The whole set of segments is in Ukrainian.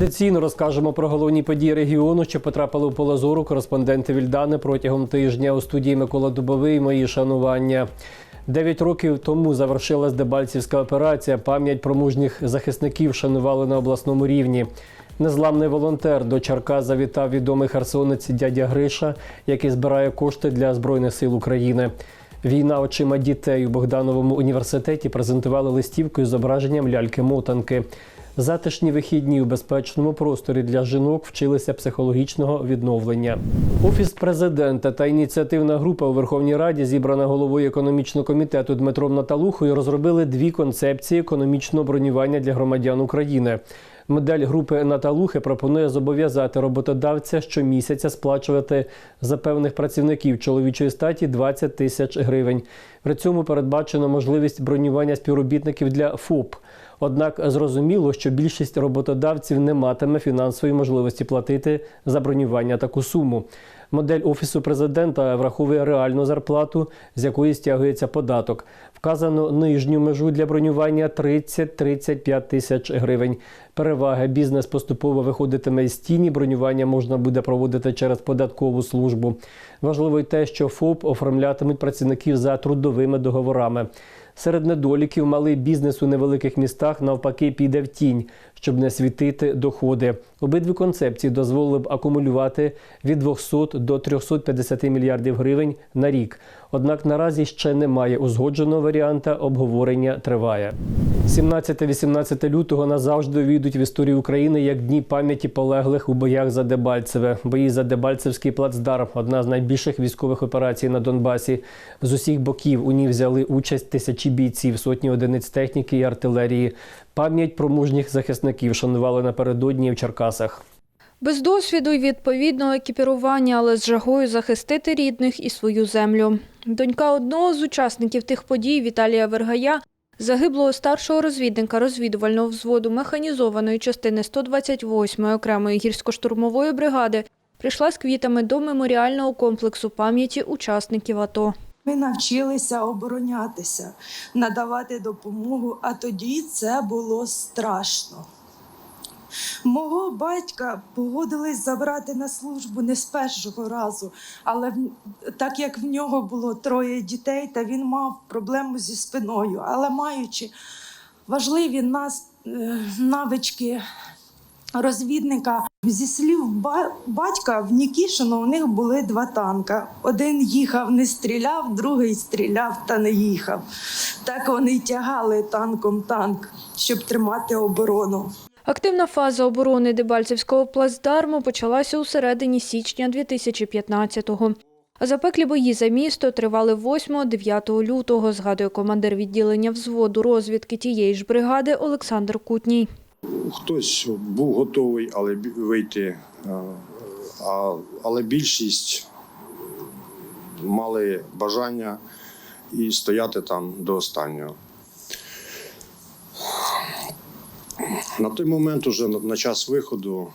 Традиційно розкажемо про головні події регіону, що потрапили в поле зору кореспонденти Вільдани протягом тижня у студії Микола Дубовий. Мої шанування. Дев'ять років тому завершилась Дебальцівська операція. Пам'ять про мужніх захисників шанували на обласному рівні. Незламний волонтер до Чарка завітав відомий херсонець дядя Гриша, який збирає кошти для Збройних сил України. Війна очима дітей у Богдановому університеті презентували листівку із зображенням ляльки-мотанки. Затишні вихідні у безпечному просторі для жінок вчилися психологічного відновлення. Офіс президента та ініціативна група у Верховній Раді, зібрана головою економічного комітету Дмитром Наталухою, розробили дві концепції економічного бронювання для громадян України. Модель групи Наталухи пропонує зобов'язати роботодавця щомісяця сплачувати за певних працівників чоловічої статі 20 тисяч гривень. При цьому передбачено можливість бронювання співробітників для ФОП. Однак зрозуміло, що більшість роботодавців не матиме фінансової можливості платити за бронювання таку суму. Модель офісу президента враховує реальну зарплату, з якої стягується податок. Вказано нижню межу для бронювання 30-35 тисяч гривень. Переваги бізнес поступово виходитиме із тіні. Бронювання можна буде проводити через податкову службу. Важливо й те, що ФОП оформлятимуть працівників за трудовими договорами. Серед недоліків малий бізнес у невеликих містах навпаки піде в тінь, щоб не світити доходи. Обидві концепції дозволили б акумулювати від 200 до 350 мільярдів гривень на рік. Однак наразі ще немає узгодженого варіанта. Обговорення триває. 17-18 лютого назавжди увійдуть в історію України як дні пам'яті полеглих у боях за Дебальцеве. Бої за Дебальцевський плацдарм одна з найбільших військових операцій на Донбасі. З усіх боків у ній взяли участь тисячі бійців, сотні одиниць техніки і артилерії. Пам'ять про мужніх захисників шанували напередодні в Черкасах. Без досвіду й відповідного екіпірування, але з жагою захистити рідних і свою землю. Донька одного з учасників тих подій Віталія Вергая, загиблого старшого розвідника розвідувального взводу механізованої частини 128-ї окремої гірсько-штурмової бригади, прийшла з квітами до меморіального комплексу пам'яті учасників АТО. Ми навчилися оборонятися, надавати допомогу, а тоді це було страшно. Мого батька погодились забрати на службу не з першого разу, але так як в нього було троє дітей, та він мав проблему зі спиною. Але маючи важливі е, навички розвідника, зі слів батька в Нікішино у них були два танка. Один їхав, не стріляв, другий стріляв та не їхав. Так вони тягали танком танк, щоб тримати оборону. Активна фаза оборони Дебальцевського плацдарму почалася у середині січня 2015-го. Запеклі бої за місто тривали 8-9 лютого, згадує командир відділення взводу розвідки тієї ж бригади Олександр Кутній. Хтось був готовий, але вийти, е, але більшість мали бажання і стояти там до останнього. На той момент, уже на- час виходу,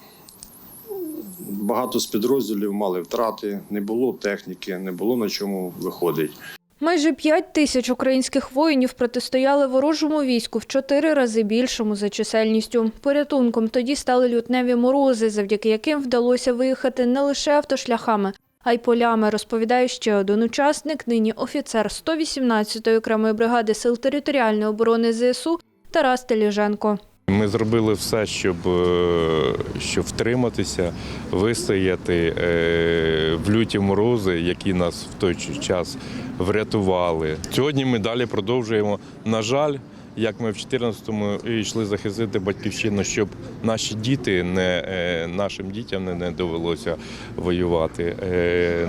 багато з підрозділів мали втрати, не було техніки, не було на чому виходить. Майже 5 тисяч українських воїнів протистояли ворожому війську в чотири рази більшому за чисельністю. Порятунком тоді стали лютневі морози, завдяки яким вдалося виїхати не лише автошляхами, а й полями, розповідає ще один учасник, нині офіцер 118-ї окремої бригади сил територіальної оборони ЗСУ Тарас Теліженко. Ми зробили все, щоб, е, щоб втриматися, вистояти е, в люті морози, які нас в той час врятували. Сьогодні ми далі продовжуємо. На жаль, як ми в 14-му йшли захистити батьківщину, щоб наші діти не е, нашим дітям не, довелося воювати.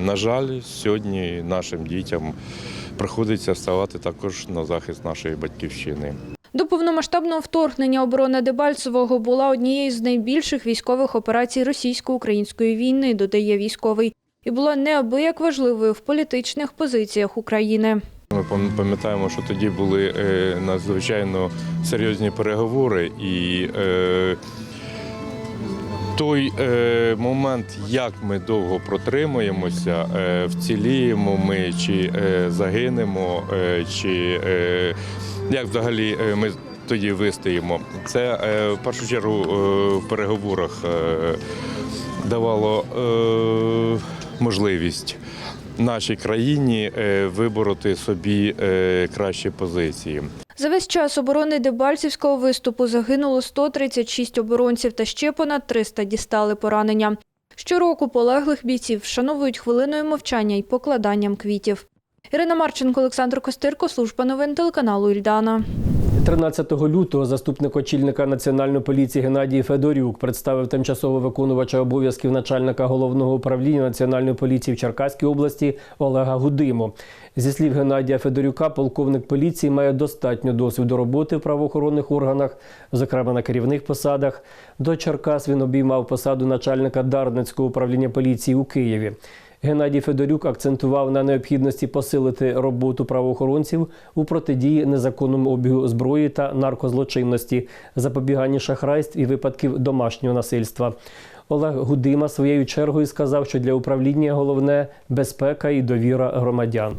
На жаль, сьогодні нашим дітям приходиться ставати також на захист нашої батьківщини. До повномасштабного вторгнення оборона Дебальцевого була однією з найбільших військових операцій російсько-української війни, додає військовий, і була неабияк важливою в політичних позиціях України. Ми пам'ятаємо, що тоді були е, надзвичайно серйозні переговори, і е, той е, момент, як ми довго протримаємося, е, вціліємо ми чи загинемо, чи як взагалі е, ми тоді вистоїмо. Це е, в першу чергу е, в переговорах давало можливість нашій країні вибороти собі кращі позиції. За весь час оборони Дебальцівського виступу загинуло 136 оборонців та ще понад 300 дістали поранення. Щороку полеглих бійців вшановують хвилиною мовчання і покладанням квітів. Ірина Марченко, Олександр Костирко, служба новин телеканалу Ільдана. 13 лютого заступник очільника національної поліції Геннадій Федорюк представив тимчасово виконувача обов'язків начальника головного управління національної поліції в Черкаській області Олега Гудиму. Зі слів Геннадія Федорюка, полковник поліції має достатньо досвіду роботи в правоохоронних органах, зокрема на керівних посадах. До Черкас він обіймав посаду начальника Дарницького управління поліції у Києві. Геннадій Федорюк акцентував на необхідності посилити роботу правоохоронців у протидії незаконному обігу зброї та наркозлочинності, запобіганні шахрайств і випадків домашнього насильства. Олег Гудима своєю чергою сказав, що для управління головне безпека і довіра громадян.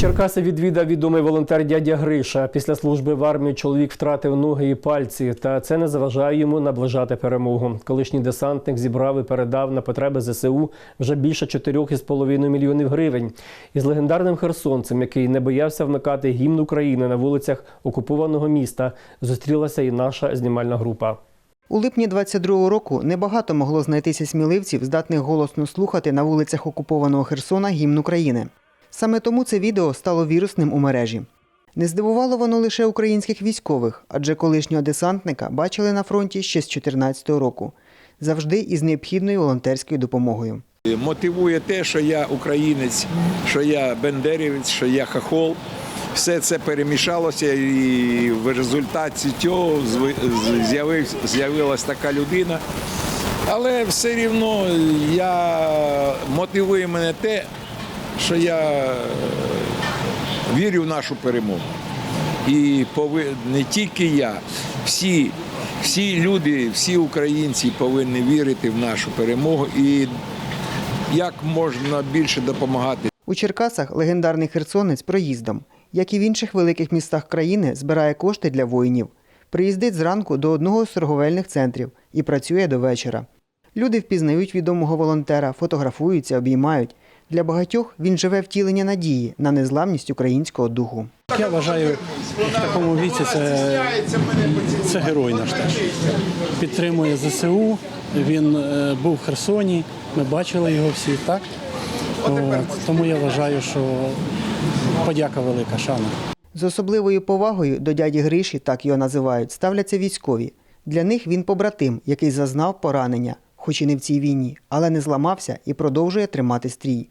Черкаси відвідав відомий волонтер дядя Гриша. Після служби в армії чоловік втратив ноги і пальці, та це не заважає йому наближати перемогу. Колишній десантник зібрав і передав на потреби ЗСУ вже більше 4,5 мільйонів гривень. Із легендарним херсонцем, який не боявся вмикати гімн України на вулицях окупованого міста, зустрілася і наша знімальна група. У липні 22-го року небагато могло знайтися сміливців, здатних голосно слухати на вулицях окупованого Херсона гімн України. Саме тому це відео стало вірусним у мережі. Не здивувало воно лише українських військових, адже колишнього десантника бачили на фронті ще з 2014 року, завжди із необхідною волонтерською допомогою. Мотивує те, що я українець, що я бендерівець, що я хахол. Все це перемішалося, і в результаті цього зви- з- з'явився- з'явилась така людина. Але все рівно я мотивує мене те, що я е, вірю в нашу перемогу. І не тільки я, всі, всі люди, всі українці повинні вірити в нашу перемогу і як можна більше допомагати. У Черкасах легендарний херсонець проїздом, як і в інших великих містах країни, збирає кошти для воїнів. Приїздить зранку до одного з торговельних центрів і працює до вечора. Люди впізнають відомого волонтера, фотографуються, обіймають. Для багатьох він живе втілення надії на незламність українського духу. Я вважаю, в такому віці це, це герой наш теж. Підтримує ЗСУ. Він е, був в Херсоні, ми бачили його всі, так? От, тому я вважаю, що подяка велика, шана. З особливою повагою до дяді Гриші, так його називають, ставляться військові. Для них він побратим, який зазнав поранення, хоч і не в цій війні, але не зламався і продовжує тримати стрій.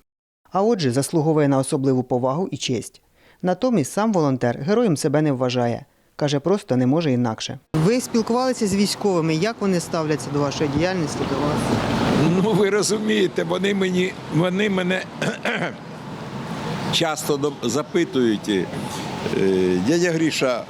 А отже, заслуговує на особливу повагу і честь. Натомість сам волонтер героєм себе не вважає. Каже, просто не може інакше. Ви спілкувалися з військовими, як вони ставляться до вашої діяльності, до вас? Ну ви розумієте, вони мені вони мене часто запитують. е, Дядя Гріша,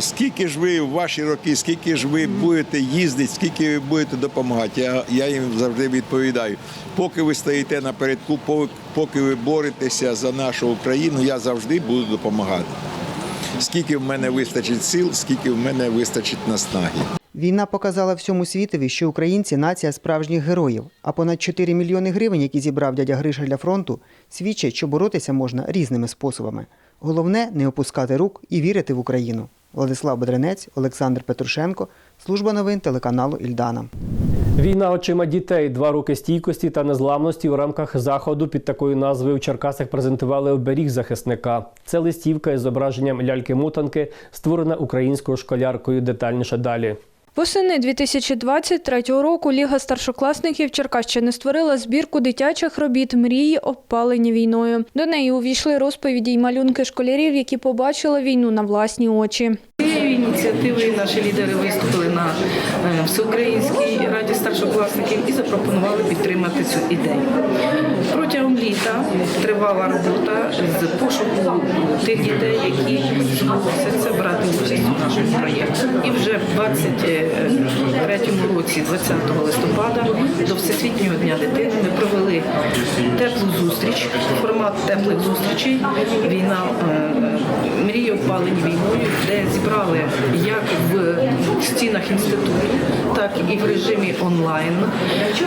скільки ж ви в ваші роки, скільки ж ви будете їздити, скільки ви будете допомагати? Я, я їм завжди відповідаю. Поки ви стоїте напередку, по- поки ви боретеся за нашу Україну, я завжди буду допомагати. Скільки в мене вистачить сил, скільки в мене вистачить наснаги. Війна показала всьому світові, що українці нація справжніх героїв, а понад 4 мільйони гривень, які зібрав дядя Гриша для фронту, свідчать, що боротися можна різними способами. Головне не опускати рук і вірити в Україну. Владислав Бедренець, Олександр Петрушенко, служба новин телеканалу Ільдана. Війна очима дітей, два роки стійкості та незламності у рамках заходу під такою назвою в Черкасах презентували оберіг захисника. Це листівка із зображенням ляльки-мотанки, створена українською школяркою. Детальніше далі. Восени 2023 року Ліга старшокласників Черкащини створила збірку дитячих робіт мрії, обпалені війною. До неї увійшли розповіді й малюнки школярів, які побачили війну на власні очі. Цією ініціативою наші лідери виступили на е, всеукраїнській раді старшокласників і запропонували підтримати цю ідею. Протягом літа тривала робота з пошуку тих дітей, які зголосяться брати участь у нашому проєкті. І вже в 23 році, 20 листопада, до Всесвітнього дня дитини, ми провели теплу зустріч, формат теплих зустрічей. Війна е, мрії опалені війною, де зібрали як в стінах інституту, так і в режимі онлайн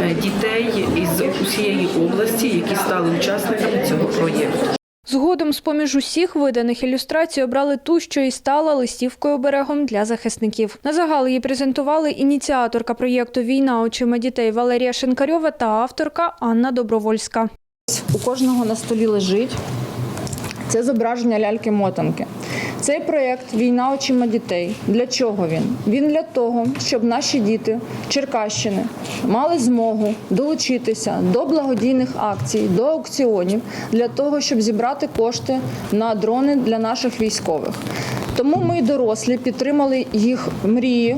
е, дітей із усієї області, які стали учасниками цього проєкту. Згодом з-поміж усіх виданих ілюстрацій обрали ту, що і стала листівкою оберегом для захисників. На загал її презентували ініціаторка проєкту Війна очима дітей Валерія Шинкарьова та авторка Анна Добровольська. У кожного на столі лежить. Це зображення ляльки-мотанки. Цей проєкт Війна очима дітей. Для чого він? Він для того, щоб наші діти Черкащини мали змогу долучитися до благодійних акцій, до аукціонів для того, щоб зібрати кошти на дрони для наших військових. Тому ми, дорослі, підтримали їх мрії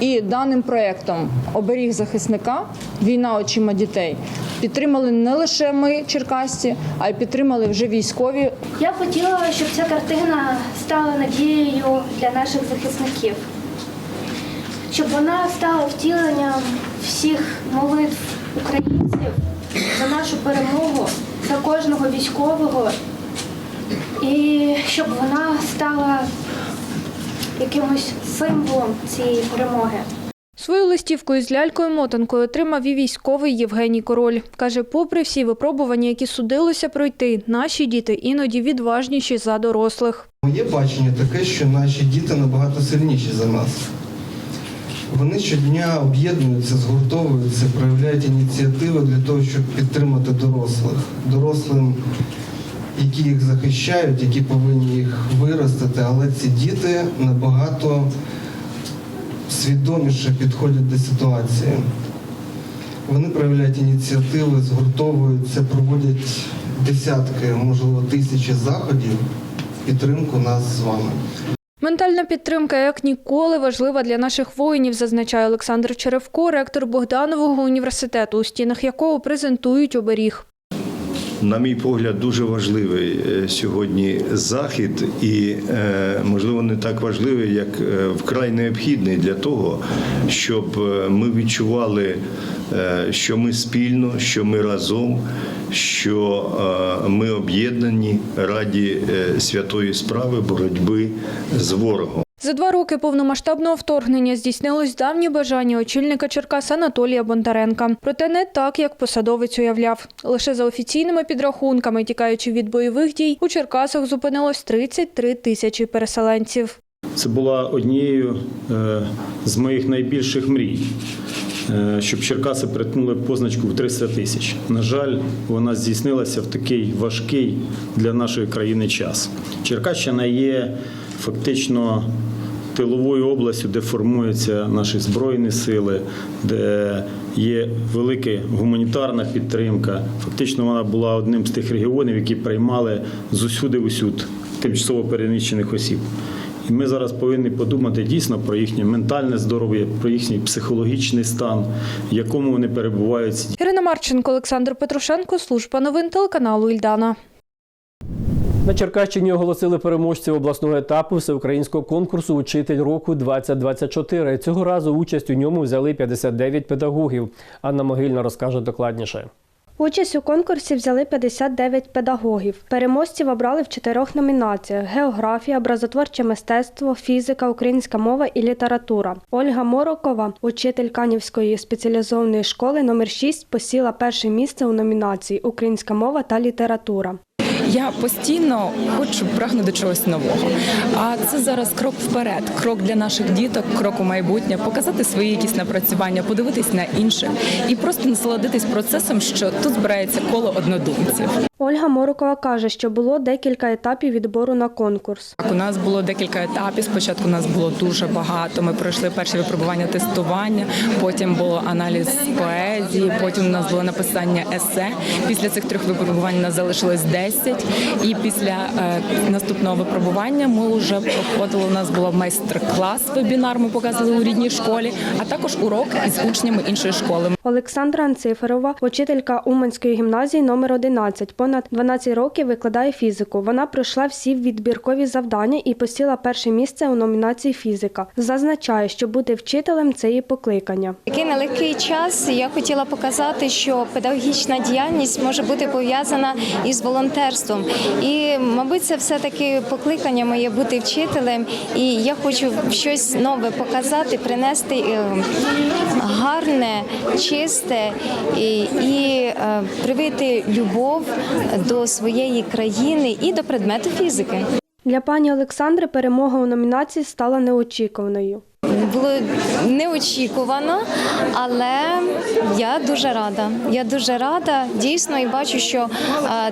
і даним проєктом Оберіг захисника Війна очима дітей підтримали не лише ми, черкасці, а й підтримали вже військові. Я хотіла, щоб ця картина стала надією для наших захисників, щоб вона стала втіленням всіх молитв українців за нашу перемогу, за кожного військового, і щоб вона стала якимось символом цієї перемоги. Свою листівку із лялькою-мотанкою отримав і військовий Євгеній Король. Каже, попри всі випробування, які судилося пройти, наші діти іноді відважніші за дорослих. Моє бачення таке, що наші діти набагато сильніші за нас. Вони щодня об'єднуються, згуртовуються, проявляють ініціативи для того, щоб підтримати дорослих. Дорослим, які їх захищають, які повинні їх виростити, але ці діти набагато свідоміше підходять до ситуації. Вони проявляють ініціативи, згуртовуються, проводять десятки, можливо, тисячі заходів в підтримку нас з вами. Ментальна підтримка як ніколи важлива для наших воїнів, зазначає Олександр Черевко, ректор Богданового університету, у стінах якого презентують оберіг. На мій погляд, дуже важливий е, сьогодні захід, і е, можливо не так важливий, як е, вкрай необхідний для того, щоб ми відчували, що ми спільно, що ми разом, що ми об'єднані раді святої справи боротьби з ворогом. За два роки повномасштабного вторгнення здійснилось давнє бажання очільника Черкас Анатолія Бондаренка. Проте не так, як посадовець уявляв. Лише за офіційними підрахунками, тікаючи від бойових дій, у Черкасах зупинилось 33 тисячі переселенців. Це була однією е, з моїх найбільших мрій, е, щоб Черкаси притнули позначку в 300 тисяч. На жаль, вона здійснилася в такий важкий для нашої країни час. Черкащина є фактично тиловою областю, де формуються наші збройні сили, де є велика гуманітарна підтримка. Фактично, вона була одним з тих регіонів, які приймали з усюди усюд тимчасово переміщених осіб. І ми зараз повинні подумати дійсно про їхнє ментальне здоров'я, про їхній психологічний стан, в якому вони перебувають. Ірина Марченко, Олександр Петрушенко, служба новин телеканалу Ільдана. На Черкащині оголосили переможців обласного етапу всеукраїнського конкурсу Учитель року 2024 Цього разу участь у ньому взяли 59 педагогів. Анна Могильна розкаже докладніше. Участь у конкурсі взяли 59 педагогів. Переможців обрали в чотирьох номінаціях: географія, образотворче мистецтво, фізика, українська мова і література. Ольга Морокова, учитель Канівської спеціалізованої школи номер 6 посіла перше місце у номінації Українська мова та література. Я постійно хочу прагну до чогось нового. А це зараз крок вперед, крок для наших діток, крок у майбутнє, показати свої якісь напрацювання, подивитись на інших і просто насолодитись процесом, що тут збирається коло однодумців. Ольга Морокова каже, що було декілька етапів відбору на конкурс. Так, у нас було декілька етапів. Спочатку нас було дуже багато. Ми пройшли перше випробування тестування, потім було аналіз поезії, потім у нас було написання есе. Після цих трьох випробувань у нас залишилось 10. І після е, наступного випробування ми вже проходили. У нас був майстер-клас, вебінар. Ми показували у рідній школі, а також урок із учнями іншої школи. Олександра Анциферова, учителька Уманської гімназії номер 11 понад 12 років викладає фізику. Вона пройшла всі відбіркові завдання і посіла перше місце у номінації фізика. Зазначає, що бути вчителем це її покликання. Такий нелегкий час. Я хотіла показати, що педагогічна діяльність може бути пов'язана із волонтерством. І, мабуть, це все таки покликання моє бути вчителем. І я хочу щось нове показати, принести е, гарне, чисте і, і е, привити любов до своєї країни і до предмету фізики. Для пані Олександри перемога у номінації стала неочікуваною. Було неочікувано, але я дуже рада. Я дуже рада дійсно і бачу, що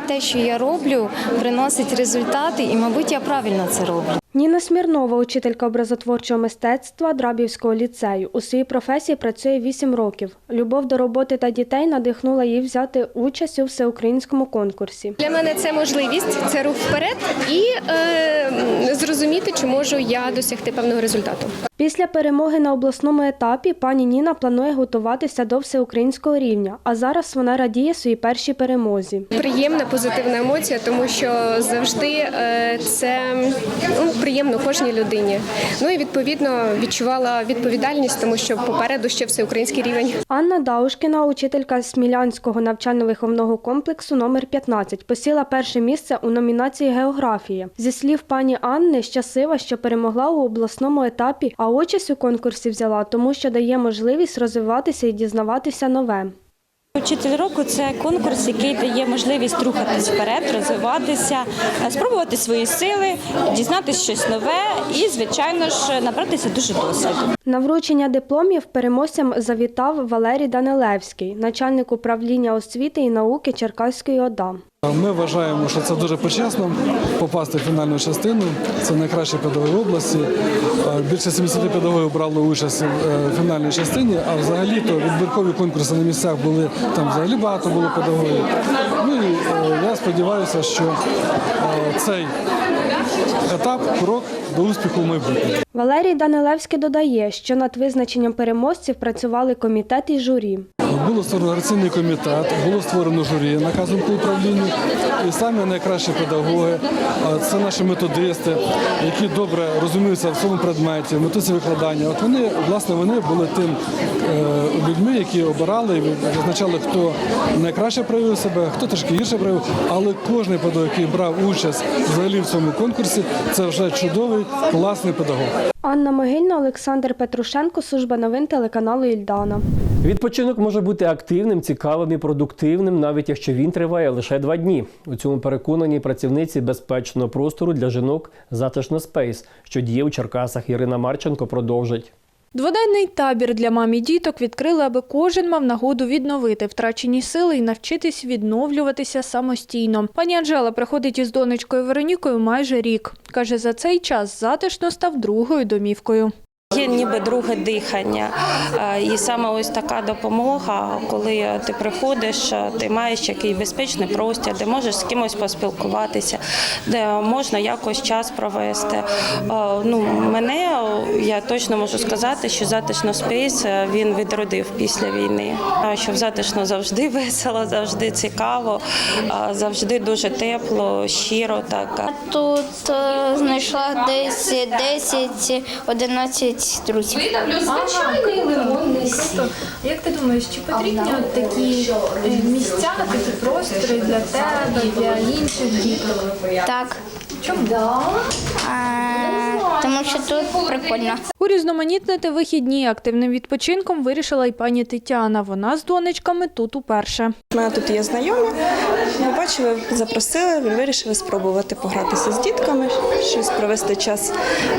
те, що я роблю, приносить результати, і, мабуть, я правильно це роблю. Ніна Смірнова, учителька образотворчого мистецтва Драбівського ліцею. У своїй професії працює 8 років. Любов до роботи та дітей надихнула її взяти участь у всеукраїнському конкурсі. Для мене це можливість, це рух вперед і е, зрозуміти, чи можу я досягти певного результату. Після перемоги на обласному етапі пані Ніна планує готуватися до всеукраїнського рівня, а зараз вона радіє своїй першій перемозі. Приємна позитивна емоція, тому що завжди е, це ну, приємно кожній людині. Ну і відповідно відчувала відповідальність, тому що попереду ще всеукраїнський рівень. Анна Даушкіна, учителька Смілянського навчально-виховного комплексу номер 15, посіла перше місце у номінації географія. Зі слів пані Анни, щаслива, що перемогла у обласному етапі, а участь у конкурсі взяла, тому що дає можливість розвиватися і дізнаватися нове. Учитель року це конкурс, який дає можливість рухатись вперед, розвиватися, е, спробувати свої сили, дізнатися щось нове і, звичайно ж, набратися дуже досвіду. На вручення дипломів переможцям завітав Валерій Данилевський, начальник управління освіти і науки Черкаської ОДА. Ми вважаємо, що це дуже почесно попасти в фінальну частину. Це найкращі педагоги області. Е, Більше 70 педагогів брали участь в фінальній частині, а взагалі то відбіркові конкурси на місцях були там взагалі багато було педагогів. Ну і е, я сподіваюся, що е, цей етап крок до успіху в майбутньому. Валерій Данилевський додає, що над визначенням переможців працювали комітет і журі. Було створено організаційний комітет, було створено журі наказом по управлінню. І самі найкращі педагоги, це наші методисти, які добре розуміються в цьому предметі, в методі викладання. От вони, власне, вони були тим е, людьми, які обирали і визначали, хто найкраще проявив себе, хто трішки гірше проявив. Але кожен педагог, який брав участь взагалі в цьому конкурсі, це вже чудовий, класний педагог. Анна Могильна, Олександр Петрушенко, служба новин телеканалу Ільдана. Відпочинок може бути активним, цікавим і продуктивним, навіть якщо він триває лише два дні. У цьому переконані працівниці безпечного простору для жінок затишно спейс, що діє у Черкасах. Ірина Марченко продовжить. Дводенний табір для мам і діток відкрили, аби кожен мав нагоду відновити втрачені сили і навчитись відновлюватися самостійно. Пані Анжела приходить із донечкою Веронікою майже рік. Каже, за цей час затишно став другою домівкою. Є ніби друге дихання, і саме ось така допомога, коли ти приходиш, ти маєш який безпечний простір, де можеш з кимось поспілкуватися, де можна якось час провести. Ну мене я точно можу сказати, що затишно спейс він відродив після війни. Що в затишно завжди весело, завжди цікаво, завжди дуже тепло, щиро так. Тут е, знайшла десь 10-11 друзів. Як ти думаєш, чи потрібні такі місця, такі простори для тебе, для інших діток? Так. Чому? Тому що тут прикольно. Урізноманітнити вихідні активним відпочинком вирішила й пані Тетяна. Вона з донечками тут уперше. У мене тут є знайомі. Побачили, запросили, вирішили спробувати погратися з дітками, щось провести час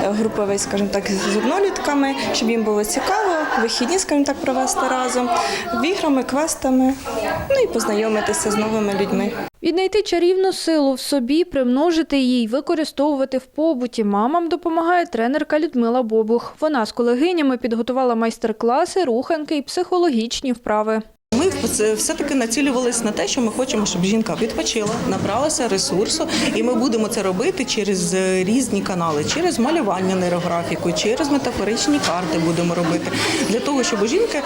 е, груповий, скажімо так, з однолітками, щоб їм було цікаво, вихідні, скажімо так, провести разом, іграми, квестами, ну і познайомитися з новими людьми. Віднайти чарівну силу в собі, примножити її використовувати в побуті. Мамам допомагає тренерка Людмила Бобух. Вона з колегинями підготувала майстер-класи, руханки і психологічні вправи. Ми це все-таки націлювалися на те, що ми хочемо, щоб жінка відпочила, набралася ресурсу, і ми будемо це робити через е, різні канали, через малювання нейрографіку, через метафоричні карти будемо робити для того, щоб у жінки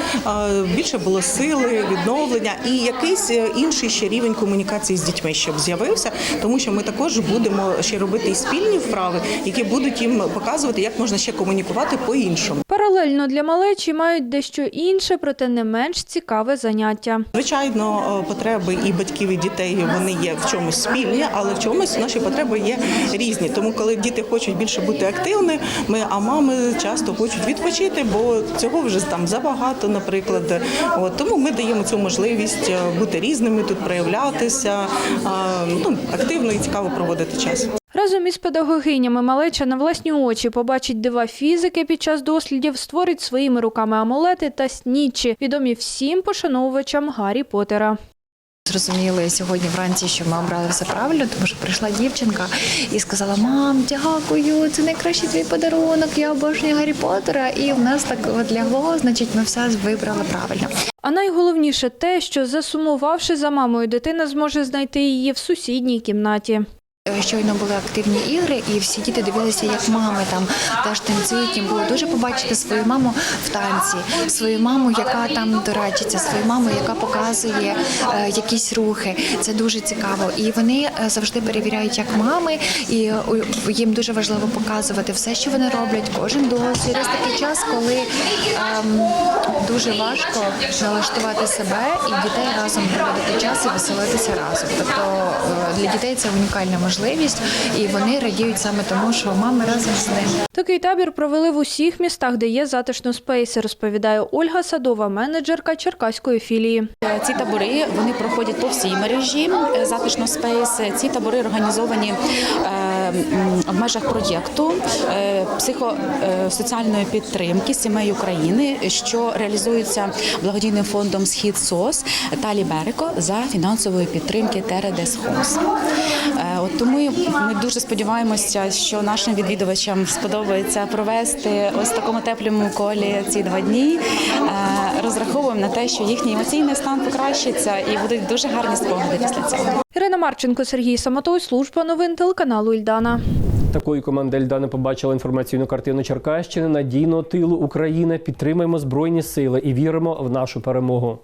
більше було сили, відновлення і якийсь е, інший ще рівень комунікації з дітьми, щоб з'явився, тому що ми також будемо ще робити і спільні вправи, які будуть їм показувати, як можна ще комунікувати по-іншому. Паралельно для малечі мають дещо інше, проте не менш цікаве заняття. Звичайно, е, потреби і батьків, і дітей вони є в чомусь спільні, але в чомусь наші потреби є різні. Тому, коли діти хочуть більше бути активними, ми, а мами часто хочуть відпочити, бо цього вже там забагато, наприклад. От тому ми даємо цю можливість е, бути різними, тут проявлятися, ну активно і цікаво проводити час. Разом із педагогинями малеча на власні очі побачить дива фізики під час дослідів, створить своїми руками амулети та снічі, відомі всім пошановувачам Гаррі Поттера. Зрозуміли сьогодні вранці, що ми обрали все правильно, тому що прийшла дівчинка і сказала: Мам, дякую, це найкращий твій подарунок. Я обожнюю Гаррі Поттера. І в нас так от лягло, значить, ми все вибрали правильно. А найголовніше те, що засумувавши за мамою, дитина зможе знайти її в сусідній кімнаті. Е, Щойно були активні ігри, і всі діти дивилися, як мами там теж танцюють. Їм було дуже побачити свою маму в танці, свою маму, яка там доречиться, свою маму, яка показує е, якісь рухи. Це дуже цікаво. І вони е, завжди перевіряють, як мами, і їм дуже важливо показувати все, що вони роблять, кожен досвід. Ось такий час, коли ем, дуже важко налаштувати себе і дітей разом проводити час і веселитися разом. Тобто для дітей це унікальна можливість, і вони радіють саме тому, що мами разом з ними. Такий табір провели в усіх містах, де є затишно спейси, розповідає Ольга Садова, менеджерка Черкаської філії. Ці табори вони проходять по всій мережі е, затишно спейс. Ці табори організовані е, в межах проєкту е, психосоціальної підтримки сімей України, що реалізується благодійним фондом Схід СОС та Ліберико за фінансової підтримки Тередес Хос. Тому ми дуже сподіваємося, що нашим відвідувачам сподобається провести ось в такому теплому колі ці два дні. Е, Розраховуємо на те, що їхній емоційний стан покращиться і будуть дуже гарні спогади після цього. Ірина Марченко, Сергій Самотой, служба новин телеканалу Ільдана. Такою команда Ельдани побачила інформаційну картину Черкащини надійного тилу України. Підтримаємо збройні сили і віримо в нашу перемогу.